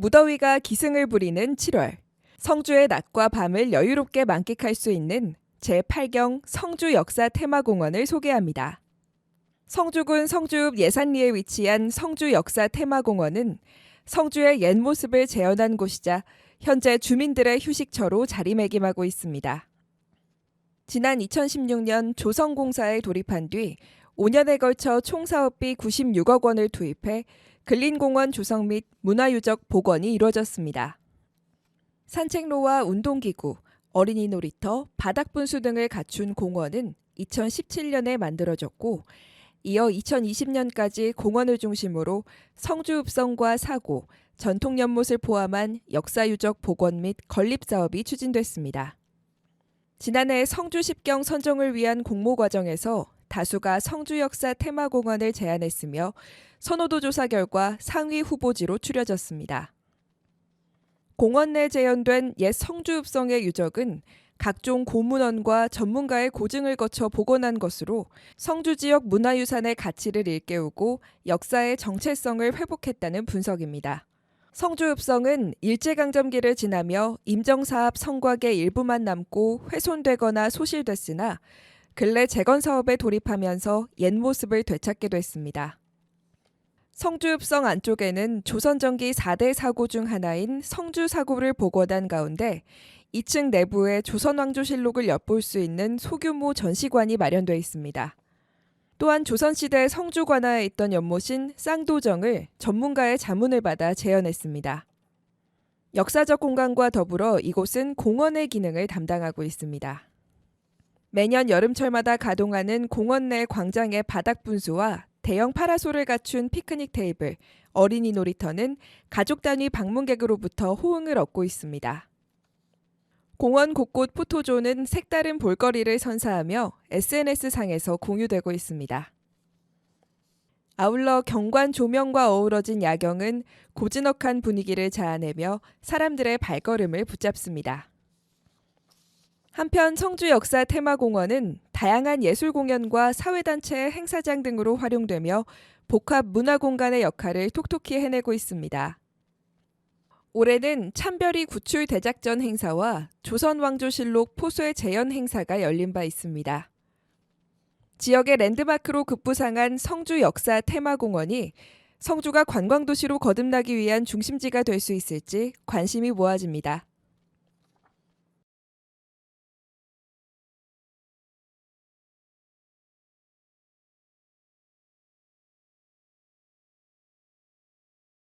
무더위가 기승을 부리는 7월. 성주의 낮과 밤을 여유롭게 만끽할 수 있는 제8경 성주 역사 테마공원을 소개합니다. 성주군 성주읍 예산리에 위치한 성주 역사 테마공원은 성주의 옛 모습을 재현한 곳이자 현재 주민들의 휴식처로 자리매김하고 있습니다. 지난 2016년 조성공사에 돌입한 뒤 5년에 걸쳐 총 사업비 96억 원을 투입해 근린공원 조성 및 문화유적 복원이 이루어졌습니다. 산책로와 운동기구, 어린이 놀이터, 바닥 분수 등을 갖춘 공원은 2017년에 만들어졌고 이어 2020년까지 공원을 중심으로 성주읍성과 사고, 전통 연못을 포함한 역사유적 복원 및 건립 사업이 추진됐습니다. 지난해 성주 10경 선정을 위한 공모 과정에서 다수가 성주 역사 테마공원을 제안했으며 선호도 조사 결과 상위 후보지로 추려졌습니다. 공원 내 재현된 옛 성주읍성의 유적은 각종 고문원과 전문가의 고증을 거쳐 복원한 것으로 성주 지역 문화유산의 가치를 일깨우고 역사의 정체성을 회복했다는 분석입니다. 성주읍성은 일제강점기를 지나며 임정사업 성곽의 일부만 남고 훼손되거나 소실됐으나 근래 재건 사업에 돌입하면서 옛 모습을 되찾게 됐습니다. 성주읍성 안쪽에는 조선전기 4대 사고 중 하나인 성주 사고를 복원한 가운데 2층 내부에 조선왕조실록을 엿볼 수 있는 소규모 전시관이 마련되어 있습니다. 또한 조선시대 성주 관하에 있던 연못인 쌍도정을 전문가의 자문을 받아 재현했습니다. 역사적 공간과 더불어 이곳은 공원의 기능을 담당하고 있습니다. 매년 여름철마다 가동하는 공원 내 광장의 바닥 분수와 대형 파라솔을 갖춘 피크닉 테이블, 어린이 놀이터는 가족 단위 방문객으로부터 호응을 얻고 있습니다. 공원 곳곳 포토존은 색다른 볼거리를 선사하며 SNS상에서 공유되고 있습니다. 아울러 경관 조명과 어우러진 야경은 고즈넉한 분위기를 자아내며 사람들의 발걸음을 붙잡습니다. 한편 성주 역사 테마공원은 다양한 예술 공연과 사회단체 행사장 등으로 활용되며 복합 문화 공간의 역할을 톡톡히 해내고 있습니다. 올해는 참별이 구출 대작전 행사와 조선왕조실록 포소의 재현 행사가 열린 바 있습니다. 지역의 랜드마크로 급부상한 성주 역사 테마공원이 성주가 관광도시로 거듭나기 위한 중심지가 될 수 있을지 관심이 모아집니다.